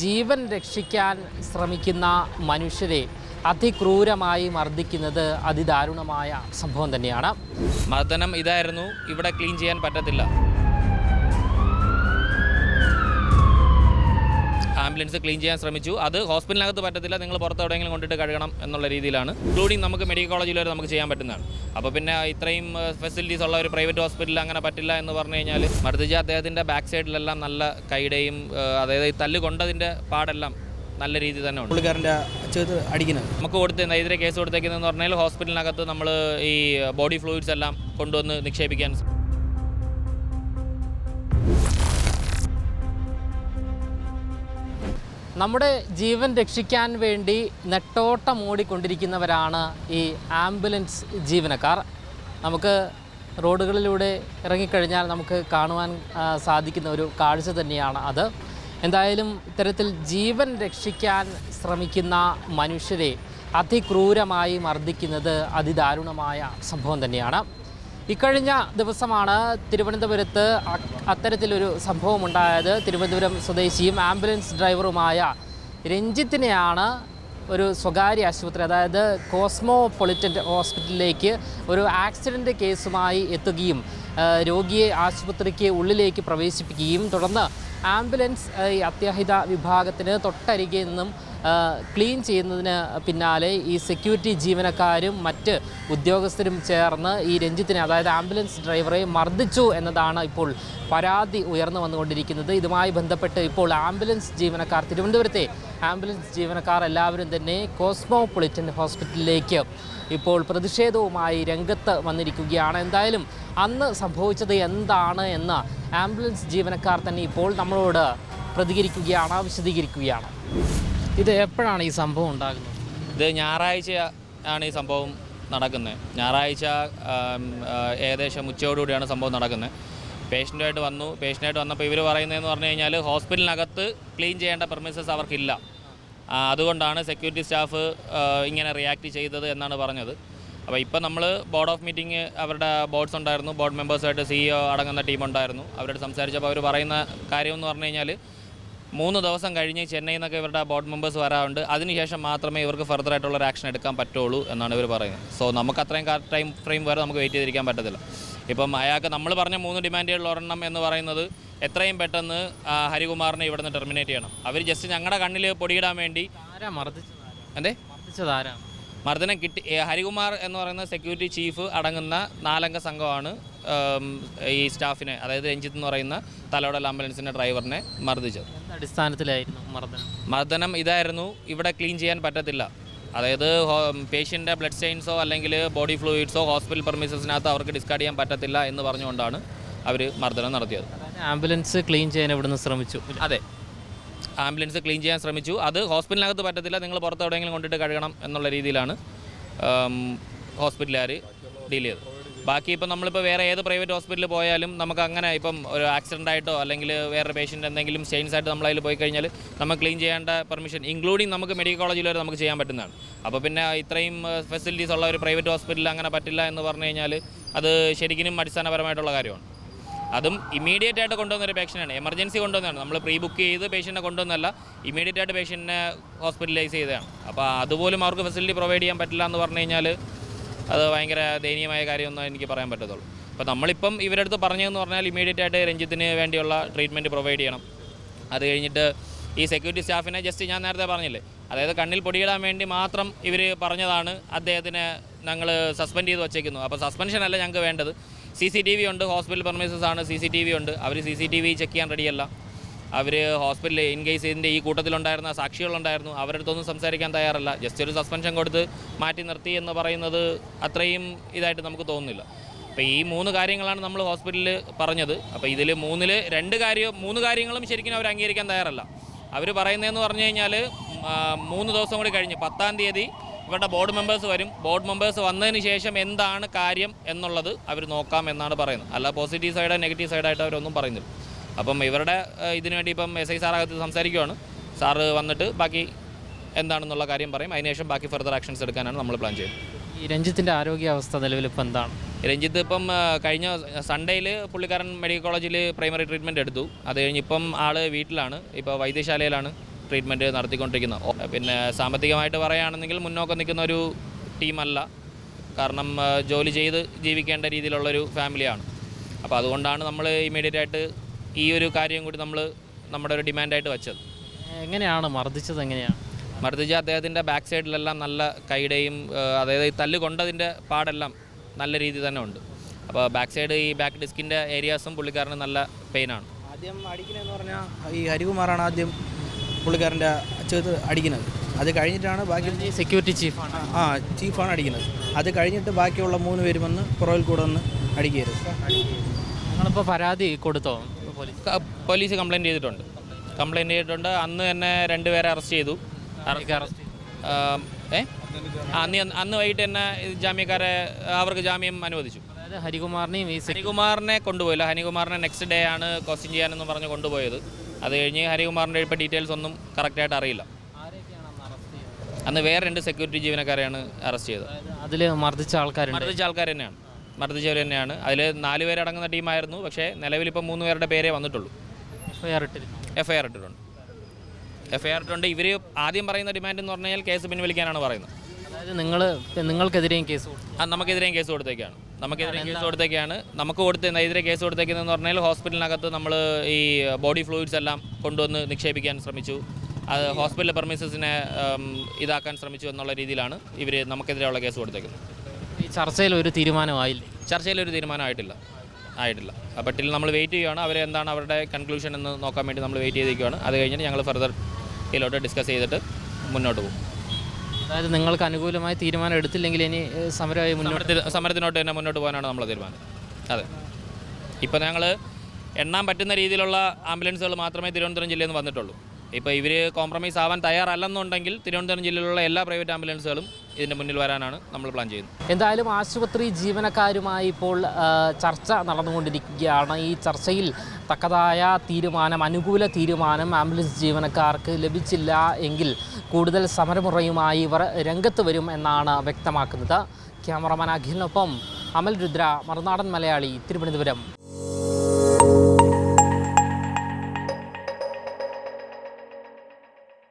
ജീവൻ രക്ഷിക്കാൻ ശ്രമിക്കുന്ന മനുഷ്യരെ അതിക്രൂരമായി മർദ്ദിക്കുന്നത് അതിദാരുണമായ സംഭവം തന്നെയാണ്. മർദ്ദനം ഇതായിരുന്നു. ഇവിടെ ക്ലീൻ ചെയ്യാൻ പറ്റത്തില്ല. ആംബുലൻസ് ക്ലീൻ ചെയ്യാൻ ശ്രമിച്ചു. അത് ഹോസ്പിറ്റലിനകത്ത് പറ്റത്തില്ല. നിങ്ങൾ പുറത്ത് എവിടെയെങ്കിലും കൊണ്ടിട്ട് കഴുകണം എന്നുള്ള രീതിയിലാണ്. ഇൻക്ലൂഡിങ് നമുക്ക് മെഡിക്കൽ കോളേജിൽ വരെ നമുക്ക് ചെയ്യാൻ പറ്റുന്നതാണ്. അപ്പോൾ പിന്നെ ഇത്രയും ഫെസിലിറ്റീസ് ഉള്ള ഒരു പ്രൈവറ്റ് ഹോസ്പിറ്റലിൽ അങ്ങനെ പറ്റില്ല എന്ന് പറഞ്ഞു കഴിഞ്ഞാൽ മർദ്ദിച്ച അദ്ദേഹത്തിന്റെ ബാക്ക് സൈഡിലെല്ലാം നല്ല കൈയുടെയും അതായത് ഈ തല്ല് കൊണ്ടതിന്റെ പാടെല്ലാം നല്ല രീതി തന്നെ ഉണ്ട്. പുള്ളിക്കാരന്റെ ചേർത്ത് അടിക്കുന്നത്. നമുക്ക് കൊടുത്ത് എതിരെ കേസ് കൊടുത്തേക്കുന്നതെന്ന് പറഞ്ഞാൽ ഹോസ്പിറ്റലിനകത്ത് നമ്മൾ ഈ ബോഡി ഫ്ലൂയിഡ്സ് എല്ലാം കൊണ്ടുവന്ന് നിക്ഷേപിക്കാൻ നമ്മുടെ ജീവൻ രക്ഷിക്കാൻ വേണ്ടി നെട്ടോട്ടം ഓടിക്കൊണ്ടിരിക്കുന്നവരാണ് ഈ ആംബുലൻസ് ജീവനക്കാർ. നമുക്ക് റോഡുകളിലൂടെ ഇറങ്ങിക്കഴിഞ്ഞാൽ നമുക്ക് കാണുവാൻ സാധിക്കുന്ന ഒരു കാഴ്ച തന്നെയാണ് അത്. എന്തായാലും ഇത്തരത്തിൽ ജീവൻ രക്ഷിക്കാൻ ശ്രമിക്കുന്ന മനുഷ്യരെ അതിക്രൂരമായി മർദ്ദിക്കുന്നത് അതിദാരുണമായ സംഭവം തന്നെയാണ്. ഇക്കഴിഞ്ഞ ദിവസമാണ് തിരുവനന്തപുരത്ത് അത്തരത്തിലൊരു സംഭവം ഉണ്ടായത് തിരുവനന്തപുരം സ്വദേശിയും ആംബുലൻസ് ഡ്രൈവറുമായ രഞ്ജിത്തിനെയാണ് ഒരു സ്വകാര്യ ആശുപത്രി അതായത് കോസ്മോപൊളിറ്റൻ ഹോസ്പിറ്റലിലേക്ക് ഒരു ആക്സിഡന്റ് കേസുമായി എത്തുകയും രോഗിയെ ആശുപത്രിക്ക് ഉള്ളിലേക്ക് പ്രവേശിപ്പിക്കുകയും. തുടർന്ന് ആംബുലൻസ് അത്യാഹിത വിഭാഗത്തിന് തൊട്ടരികെ നിന്നും ക്ലീൻ ചെയ്യുന്നതിന് പിന്നാലെ ഈ സെക്യൂരിറ്റി ജീവനക്കാരും മറ്റ് ഉദ്യോഗസ്ഥരും ചേർന്ന് ഈ രഞ്ജിത്തിനെ അതായത് ആംബുലൻസ് ഡ്രൈവറെ മർദ്ദിച്ചു എന്നതാണ് ഇപ്പോൾ പരാതി ഉയർന്നു വന്നുകൊണ്ടിരിക്കുന്നത്. ഇതുമായി ബന്ധപ്പെട്ട് ഇപ്പോൾ ആംബുലൻസ് ജീവനക്കാർ തിരുവനന്തപുരത്തെ ആംബുലൻസ് ജീവനക്കാർ എല്ലാവരും തന്നെ കോസ്മോപൊളിറ്റൻ ഹോസ്പിറ്റലിലേക്ക് ഇപ്പോൾ പ്രതിഷേധവുമായി രംഗത്ത് വന്നിരിക്കുകയാണ്. എന്തായാലും അന്ന് സംഭവിച്ചത് എന്താണ് എന്ന് ആംബുലൻസ് ജീവനക്കാർ തന്നെ ഇപ്പോൾ നമ്മളോട് പ്രതികരിക്കുകയാണ് വിശദീകരിക്കുകയാണ്. ഇത് എപ്പോഴാണ് ഈ സംഭവം ഉണ്ടാകുന്നത്? ഇത് ഞായറാഴ്ച ആണ് ഈ സംഭവം നടക്കുന്നത്. ഞായറാഴ്ച ഏകദേശം ഉച്ചയോടുകൂടിയാണ് സംഭവം നടക്കുന്നത്. പേഷ്യന്റായിട്ട് വന്നു. പേഷ്യന്റായിട്ട് വന്നപ്പോൾ ഇവർ പറയുന്നതെന്ന് പറഞ്ഞു കഴിഞ്ഞാൽ ഹോസ്പിറ്റലിനകത്ത് ക്ലീൻ ചെയ്യേണ്ട പെർമിസസ് അവർക്കില്ല. അതുകൊണ്ടാണ് സെക്യൂരിറ്റി സ്റ്റാഫ് ഇങ്ങനെ റിയാക്ട് ചെയ്തത് എന്നാണ് പറഞ്ഞത്. അപ്പോൾ ഇപ്പോൾ നമ്മൾ ബോർഡ് ഓഫ് മീറ്റിംഗ് അവരുടെ ബോർഡ്സ് ഉണ്ടായിരുന്നു. ബോർഡ് മെമ്പേഴ്സായിട്ട് സിഇഒ അടങ്ങുന്ന ടീം ഉണ്ടായിരുന്നു. അവരോട് സംസാരിച്ചപ്പോൾ അവർ പറയുന്ന കാര്യമെന്ന് പറഞ്ഞു കഴിഞ്ഞാൽ മൂന്ന് ദിവസം കഴിഞ്ഞ് ചെന്നൈയിൽ നിന്നൊക്കെ ഇവരുടെ ബോർഡ് മെമ്പേഴ്സ് വരാറുണ്ട്. അതിനുശേഷം മാത്രമേ ഇവർക്ക് ഫർദർ ആയിട്ടുള്ള ഒരു ആക്ഷൻ എടുക്കാൻ പറ്റുള്ളൂ എന്നാണ് ഇവർ പറയുന്നത്. സോ നമുക്ക് അത്രയും ടൈം ഫ്രെയിം വരെ നമുക്ക് വെയിറ്റ് ചെയ്തിരിക്കാൻ പറ്റത്തില്ല. ഇപ്പം അയാൾക്ക് നമ്മൾ പറഞ്ഞ മൂന്ന് ഡിമാൻഡുകളിൽ ഒരെണ്ണം എന്ന് പറയുന്നത് എത്രയും പെട്ടെന്ന് ഹരികുമാറിനെ ഇവിടെ നിന്ന് ടെർമിനേറ്റ് ചെയ്യണം. അവർ ജസ്റ്റ് ഞങ്ങളുടെ കണ്ണിൽ പൊടിയിടാൻ വേണ്ടി അതെ എന്തേ? മർദ്ദനം കിട്ടി ഹരികുമാർ എന്ന് പറയുന്ന സെക്യൂരിറ്റി ചീഫ് അടങ്ങുന്ന നാലംഗ സംഘമാണ് ഈ സ്റ്റാഫിനെ അതായത് രഞ്ജിത്ത് എന്ന് പറയുന്ന തലോടൽ ആംബുലൻസിന്റെ ഡ്രൈവറിനെ മർദ്ദിച്ചത്. അടിസ്ഥാനത്തിലായിരുന്നു മർദ്ദനം? മർദ്ദനം ഇതായിരുന്നു ഇവിടെ ക്ലീൻ ചെയ്യാൻ പറ്റത്തില്ല. അതായത് പേഷ്യന്റെ ബ്ലഡ് സ്റ്റെയിൻസോ അല്ലെങ്കിൽ ബോഡി ഫ്ലൂയിഡ്സോ ഹോസ്പിറ്റൽ പെർമിസസിനകത്ത് അവർക്ക് ഡിസ്കാർഡ് ചെയ്യാൻ പറ്റത്തില്ല എന്ന് പറഞ്ഞുകൊണ്ടാണ് അവർ മർദ്ദനം നടത്തിയത്. ആംബുലൻസ് ക്ലീൻ ചെയ്യാൻ ഇവിടുന്ന് ശ്രമിച്ചു. അതെ. ആംബുലൻസ് ക്ലീൻ ചെയ്യാൻ ശ്രമിച്ചു. അത് ഹോസ്പിറ്റലിനകത്ത് പറ്റത്തില്ല നിങ്ങൾ പുറത്ത് എവിടെയെങ്കിലും കൊണ്ടിട്ട് കഴുകണം എന്നുള്ള രീതിയിലാണ് ഹോസ്പിറ്റലുകാർ ഡീൽ ചെയ്തത്. ബാക്കി ഇപ്പം നമ്മളിപ്പോൾ വേറെ ഏത് പ്രൈവറ്റ് ഹോസ്പിറ്റലിൽ പോയാലും നമുക്ക് അങ്ങനെ ഇപ്പം ഒരു ആക്സിഡന്റ് ആയിട്ടോ അല്ലെങ്കിൽ വേറെ പേഷ്യന്റ് എന്തെങ്കിലും സ്റ്റെയിൻസ് ആയിട്ട് നമ്മളതിൽ പോയി കഴിഞ്ഞാൽ നമുക്ക് ക്ലീൻ ചെയ്യേണ്ട പെർമിഷൻ ഇൻക്ലൂഡിങ് നമുക്ക് മെഡിക്കൽ കോളേജിൽ വരെ നമുക്ക് ചെയ്യാൻ പറ്റുന്നതാണ്. അപ്പോൾ പിന്നെ ഇത്രയും ഫെസിലിറ്റീസ് ഉള്ള ഒരു പ്രൈവറ്റ് ഹോസ്പിറ്റലിൽ അങ്ങനെ പറ്റില്ല എന്ന് പറഞ്ഞു കഴിഞ്ഞാൽ അത് ശരിക്കും അടിസ്ഥാനപരമായിട്ടുള്ള കാര്യമാണ്. അതും ഇമീഡിയറ്റ് ആയിട്ട് കൊണ്ടുവന്ന ഒരു പേഷ്യന്റാണ് എമർജൻസി കൊണ്ടുവന്നതാണ്. നമ്മൾ പ്രീ ബുക്ക് ചെയ്ത് പേഷ്യന്റിനെ കൊണ്ടുവന്നല്ല ഇമീഡിയറ്റ് ആയിട്ട് പേഷ്യന്റിനെ ഹോസ്പിറ്റലൈസ് ചെയ്തതാണ്. അപ്പോൾ അതുപോലും അവർക്ക് ഫെസിലിറ്റി പ്രൊവൈഡ് ചെയ്യാൻ പറ്റില്ല എന്ന് പറഞ്ഞു കഴിഞ്ഞാൽ അത് ഭയങ്കര ദയനീയമായ കാര്യമൊന്നും എനിക്ക് പറയാൻ പറ്റത്തുള്ളൂ. അപ്പോൾ നമ്മളിപ്പം ഇവരടുത്ത് പറഞ്ഞതെന്ന് പറഞ്ഞാൽ ഇമീഡിയറ്റ് ആയിട്ട് രഞ്ജിത്തിന് വേണ്ടിയുള്ള ട്രീറ്റ്മെന്റ് പ്രൊവൈഡ് ചെയ്യണം. അത് കഴിഞ്ഞിട്ട് ഈ സെക്യൂരിറ്റി സ്റ്റാഫിനെ ജസ്റ്റ് ഞാൻ നേരത്തെ പറഞ്ഞില്ലേ? അതായത് കണ്ണിൽ പൊടിയിടാൻ വേണ്ടി മാത്രം ഇവർ പറഞ്ഞതാണ്. അദ്ദേഹത്തിനെ ഞങ്ങൾ സസ്പെൻഡ് ചെയ്ത് വച്ചേക്കുന്നു. അപ്പോൾ സസ്പെൻഷൻ അല്ല ഞങ്ങൾക്ക് വേണ്ടത്. സി സി ടി വി ഉണ്ട് ഹോസ്പിറ്റൽ പെർമിസസ് ആണ് സി സി ടി വി ഉണ്ട്. അവർ C C T V check ചെയ്യാൻ റെഡിയല്ല അവർ ഹോസ്പിറ്റലിൽ ഇൻ കേസ് ഇതിന്റെ ഈ കൂട്ടത്തിലുണ്ടായിരുന്ന സാക്ഷികളുണ്ടായിരുന്നു. അവരടുത്തൊന്നും സംസാരിക്കാൻ തയ്യാറല്ല. ജസ്റ്റ് ഒരു സസ്പെൻഷൻ കൊടുത്ത് മാറ്റി നിർത്തി എന്ന് പറയുന്നത് അത്രയും ഇതായിട്ട് നമുക്ക് തോന്നുന്നില്ല. അപ്പോൾ ഈ മൂന്ന് കാര്യങ്ങളാണ് നമ്മൾ ഹോസ്പിറ്റലിൽ പറഞ്ഞത്. അപ്പോൾ ഇതിൽ മൂന്നിൽ രണ്ട് കാര്യം മൂന്ന് കാര്യങ്ങളും ശരിക്കും അവർ അംഗീകരിക്കാൻ തയ്യാറല്ല. അവർ പറയുന്നതെന്ന് പറഞ്ഞു കഴിഞ്ഞാൽ മൂന്ന് ദിവസം കൂടി കഴിഞ്ഞ് പത്താം തീയതി ഇവരുടെ ബോർഡ് മെമ്പേഴ്സ് വരും. ബോർഡ് മെമ്പേഴ്സ് വന്നതിന് ശേഷം എന്താണ് കാര്യം എന്നുള്ളത് അവർ നോക്കാം എന്നാണ് പറയുന്നത്. അല്ല പോസിറ്റീവ് സൈഡോ നെഗറ്റീവ് സൈഡായിട്ട് അവരൊന്നും പറയുന്നില്ല. അപ്പം ഇവരുടെ ഇതിനു വേണ്ടി ഇപ്പം എസ് ഐ സാറകത്ത് സംസാരിക്കുവാണ്. സാറ് വന്നിട്ട് ബാക്കി എന്താണെന്നുള്ള കാര്യം പറയും. അതിനുശേഷം ബാക്കി ഫർദർ ആക്ഷൻസ് എടുക്കാനാണ് നമ്മൾ പ്ലാൻ ചെയ്യുന്നത്. ഈ രഞ്ജിത്തിന്റെ ആരോഗ്യാവസ്ഥ നിലവിൽ ഇപ്പം എന്താണ്? രഞ്ജിത്ത് ഇപ്പം കഴിഞ്ഞ സൺഡേയിൽ പുള്ളിക്കാരൻ മെഡിക്കൽ കോളേജിൽ പ്രൈമറി ട്രീറ്റ്മെന്റ് എടുത്തു. അത് കഴിഞ്ഞ് ഇപ്പം ആൾ വീട്ടിലാണ്. ഇപ്പോൾ വൈദ്യശാലയിലാണ് ട്രീറ്റ്മെന്റ് നടത്തിക്കൊണ്ടിരിക്കുന്നത്. പിന്നെ സാമ്പത്തികമായിട്ട് പറയുകയാണെങ്കിൽ മുന്നോക്കം നിൽക്കുന്ന ഒരു ടീമല്ല. കാരണം ജോലി ചെയ്ത് ജീവിക്കേണ്ട രീതിയിലുള്ളൊരു ഫാമിലിയാണ് അപ്പോൾ അതുകൊണ്ടാണ് നമ്മൾ ഇമീഡിയറ്റ് ആയിട്ട് ഈ ഒരു കാര്യം കൂടി നമ്മൾ നമ്മുടെ ഒരു ഡിമാൻഡായിട്ട് വെച്ചത്. എങ്ങനെയാണ്? മർദ്ദിച്ചത് എങ്ങനെയാണ്? മർദ്ദിച്ച അദ്ദേഹത്തിന്റെ ബാക്ക് സൈഡിലെല്ലാം നല്ല കൈയുടെയും അതായത് ഈ തല്ല് കൊണ്ടതിന്റെ പാടെല്ലാം നല്ല രീതിയിൽ തന്നെ ഉണ്ട്. അപ്പോൾ ബാക്ക് സൈഡ് ഈ ബാക്ക് ഡിസ്കിന്റെ ഏരിയാസും പുള്ളിക്കാരന് നല്ല പെയിനാണ്. ആദ്യം അടിക്കണമെന്ന് പറഞ്ഞാൽ ഈ ഹരികുമാറാണ് ആദ്യം പുള്ളിക്കാരന്റെ ചേർത്ത് അടിക്കുന്നത്. അത് കഴിഞ്ഞിട്ടാണ് ബാക്കി ഈ സെക്യൂരിറ്റി ചീഫാണ് ആ ചീഫാണ് അടിക്കുന്നത്. അത് കഴിഞ്ഞിട്ട് ബാക്കിയുള്ള മൂന്ന് പേര് വന്ന് പുറകിൽ കൂടെ വന്ന് അടിക്കരുത് നിങ്ങളിപ്പോൾ പരാതി കൊടുത്തോ? പോലീസ്. കംപ്ലൈന്റ് ചെയ്തിട്ടുണ്ട്. കംപ്ലയിന്റ് ചെയ്തിട്ടുണ്ട്. അന്ന് തന്നെ രണ്ടുപേരെ അറസ്റ്റ് ചെയ്തു. ഏ? അന്ന് അന്ന് വൈകിട്ട് തന്നെ ജാമ്യക്കാരെ അവർക്ക് ജാമ്യം അനുവദിച്ചു. അതായത് ഹരികുമാറിനെയും ഈ ഹരികുമാറിനെ കൊണ്ടുപോയില്ല. ഹനികുമാറിനെ നെക്സ്റ്റ് ഡേ ആണ് ക്വസ്റ്റ്യൻ ചെയ്യാനെന്ന് പറഞ്ഞ് കൊണ്ടുപോയത്. അത് കഴിഞ്ഞ് ഹരികുമാറിന്റെ ഇപ്പോൾ ഡീറ്റെയിൽസ് ഒന്നും കറക്റ്റായിട്ട് അറിയില്ല. അന്ന് വേറെ രണ്ട് സെക്യൂരിറ്റി ജീവനക്കാരെയാണ് അറസ്റ്റ് ചെയ്തത്. അതിൽ മർദ്ദിച്ച ആൾക്കാർ മർദ്ദിച്ച ആൾക്കാർ തന്നെയാണ്. മർദ്ദിച്ചവർ തന്നെയാണ് അതിൽ നാല് പേരടങ്ങുന്ന ടീമായിരുന്നു. പക്ഷേ നിലവിൽ ഇപ്പോൾ മൂന്ന് പേരുടെ പേരെ വന്നിട്ടുള്ളൂ. എഫ്ഐആർ ഇട്ടിട്ടുണ്ട് എഫ് ഐ ആർ ഇട്ടിട്ടുണ്ട്. എഫ് ഐ ആർ ഇട്ടുണ്ട് ഇവർ ആദ്യം പറയുന്ന ഡിമാൻഡ് എന്ന് പറഞ്ഞു കഴിഞ്ഞാൽ കേസ് പിൻവലിക്കാനാണ് പറയുന്നത്. അതായത് നിങ്ങൾ നിങ്ങൾക്കെതിരെയും കേസ് ആ നമുക്കെതിരെയും കേസ് കൊടുത്തേക്കാണ്. നമുക്കെതിരെയും കേസ് കൊടുത്തേക്കാണ്. നമുക്ക് കൊടുത്ത എതിരെ കേസ് കൊടുത്തേക്കുന്നതെന്ന് പറഞ്ഞാൽ ഹോസ്പിറ്റലിനകത്ത് നമ്മൾ ഈ ബോഡി ഫ്ലൂയിഡ്സ് എല്ലാം കൊണ്ടുവന്ന് നിക്ഷേപിക്കാൻ ശ്രമിച്ചു. അത് ഹോസ്പിറ്റൽ പെർമിസസിനെ ഇതാക്കാൻ ശ്രമിച്ചു എന്നുള്ള രീതിയിലാണ് ഇവർ നമുക്കെതിരെയുള്ള കേസ് കൊടുത്തേക്കുന്നത്. ഈ ചർച്ചയിൽ ഒരു തീരുമാനമായില്ലേ? ചർച്ചയിൽ ഒരു തീരുമാനമായിട്ടില്ല. ആയിട്ടില്ല. അപ്പോൾ ടിൽ നമ്മൾ വെയിറ്റ് ചെയ്യുകയാണ് അവരെന്താണ് അവരുടെ കൺക്ലൂഷൻ എന്ന് നോക്കാൻ വേണ്ടി നമ്മൾ വെയിറ്റ് ചെയ്തിരിക്കുകയാണ് അത് കഴിഞ്ഞിട്ട് ഞങ്ങൾ ഫർദർ ഇതിലോട്ട് ഡിസ്കസ് ചെയ്തിട്ട് മുന്നോട്ട് പോകും. അതായത് നിങ്ങൾക്ക് അനുകൂലമായ തീരുമാനം എടുത്തില്ലെങ്കിൽ ഇനി സമരമായി മുന്നോട്ട് സമരത്തിന് സമരത്തിനോട്ട് തന്നെ മുന്നോട്ട് പോകാനാണ് നമ്മളെ തീരുമാനം. അതെ. ഇപ്പോൾ ഞങ്ങൾ എണ്ണാൻ പറ്റുന്ന രീതിയിലുള്ള ആംബുലൻസുകൾ മാത്രമേ തിരുവനന്തപുരം ജില്ലയിൽ നിന്ന് വന്നിട്ടുള്ളൂ. ഇപ്പോൾ ഇവർ കോംപ്രമൈസ് ആവാൻ തയ്യാറല്ലെന്നുണ്ടെങ്കിൽ തിരുവനന്തപുരം ജില്ലയിലുള്ള എല്ലാ പ്രൈവറ്റ് ആംബുലൻസുകളും ഇതിന്റെ മുന്നിൽ വരാനാണ് നമ്മൾ പ്ലാൻ ചെയ്യുന്നത്. എന്തായാലും ആശുപത്രി ജീവനക്കാരുമായി ഇപ്പോൾ ചർച്ച നടന്നുകൊണ്ടിരിക്കുകയാണ്. ഈ ചർച്ചയിൽ തക്കതായ തീരുമാനം അനുകൂല തീരുമാനം ആംബുലൻസ് ജീവനക്കാർക്ക് ലഭിച്ചില്ല എങ്കിൽ കൂടുതൽ സമരമുറയുമായി ഇവർ രംഗത്ത് വരും എന്നാണ് വ്യക്തമാക്കുന്നത്. ക്യാമറമാൻ അഖിലിനൊപ്പം അമൽ രുദ്ര മറുനാടൻ മലയാളി തിരുവനന്തപുരം.